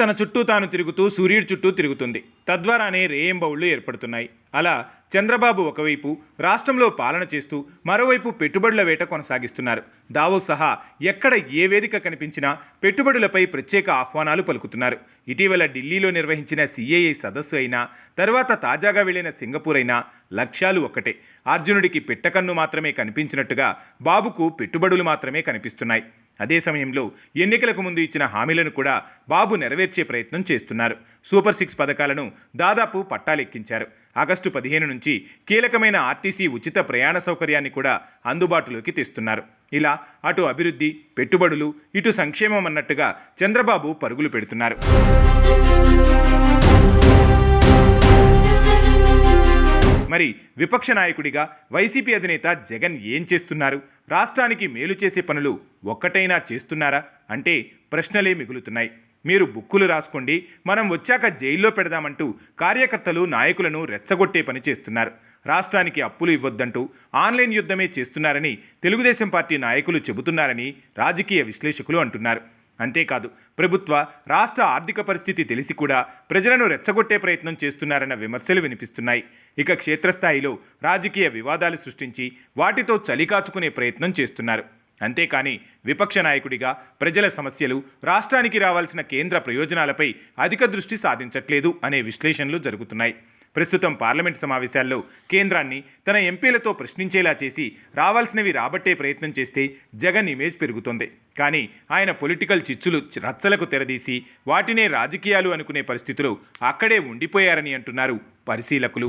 తన చుట్టూ తాను తిరుగుతూ సూర్యుడి చుట్టూ తిరుగుతుంది. తద్వారానే రేయింబౌళ్ళు ఏర్పడుతున్నాయి. అలా చంద్రబాబు ఒకవైపు రాష్ట్రంలో పాలన చేస్తూ మరోవైపు పెట్టుబడుల వేట కొనసాగిస్తున్నారు. దావో సహా ఎక్కడ ఏ వేదిక కనిపించినా పెట్టుబడులపై ప్రత్యేక ఆహ్వానాలు పలుకుతున్నారు. ఇటీవల ఢిల్లీలో నిర్వహించిన సిఏఐ సదస్సు అయినా తర్వాత తాజాగా వెళ్ళిన సింగపూర్ అయినా లక్ష్యాలు ఒక్కటే. అర్జునుడికి పెట్టకన్ను మాత్రమే కనిపించినట్టుగా బాబుకు పెట్టుబడులు మాత్రమే కనిపిస్తున్నాయి. అదే సమయంలో ఎన్నికలకు ముందు ఇచ్చిన హామీలను కూడా బాబు నెరవేర్చే ప్రయత్నం చేస్తున్నారు. సూపర్ సిక్స్ పథకాలను దాదాపు పట్టాలెక్కించారు. ఆగస్టు పదిహేను నుంచి కీలకమైన ఆర్టీసీ ఉచిత ప్రయాణ సౌకర్యాన్ని కూడా అందుబాటులోకి తెస్తున్నారు. ఇలా అటు అభివృద్ధి పెట్టుబడులు ఇటు సంక్షేమం అన్నట్టుగా చంద్రబాబు పరుగులు పెడుతున్నారు. మరి విపక్ష నాయకుడిగా వైసీపీ అధినేత జగన్ ఏం చేస్తున్నారు? రాష్ట్రానికి మేలు చేసే పనులు ఒక్కటైనా చేస్తున్నారా? అంటే ప్రశ్నలే మిగులుతున్నాయి. మీరు బుక్కులు రాసుకోండి మనం వచ్చాక జైల్లో పెడదామంటూ కార్యకర్తలు నాయకులను రెచ్చగొట్టే పని చేస్తున్నారు. రాష్ట్రానికి అప్పులు ఇవ్వొద్దంటూ ఆన్లైన్ యుద్ధమే చేస్తున్నారని తెలుగుదేశం పార్టీ నాయకులు చెబుతున్నారని రాజకీయ విశ్లేషకులు అంటున్నారు. అంతేకాదు ప్రభుత్వ రాష్ట్ర ఆర్థిక పరిస్థితి తెలిసి కూడా ప్రజలను రెచ్చగొట్టే ప్రయత్నం చేస్తున్నారన్న విమర్శలు వినిపిస్తున్నాయి. ఇక క్షేత్రస్థాయిలో రాజకీయ వివాదాలు సృష్టించి వాటితో చలికాచుకునే ప్రయత్నం చేస్తున్నారు. అంతేకాని విపక్ష నాయకుడిగా ప్రజల సమస్యలు రాష్ట్రానికి రావాల్సిన కేంద్ర ప్రయోజనాలపై అధిక దృష్టి సాధించట్లేదు అనే విశ్లేషణలు జరుగుతున్నాయి. ప్రస్తుతం పార్లమెంట్ సమావేశాల్లో కేంద్రాన్ని తన ఎంపీలతో ప్రశ్నించేలా చేసి రావాల్సినవి రాబట్టే ప్రయత్నం చేస్తే జగన్ ఇమేజ్ పెరుగుతోంది. కానీ ఆయన పొలిటికల్ చిచ్చులు రచ్చలకు తెరదీసి వాటినే రాజకీయాలు అనుకునే పరిస్థితులు అక్కడే ఉండిపోయారని అంటున్నారు పరిశీలకులు.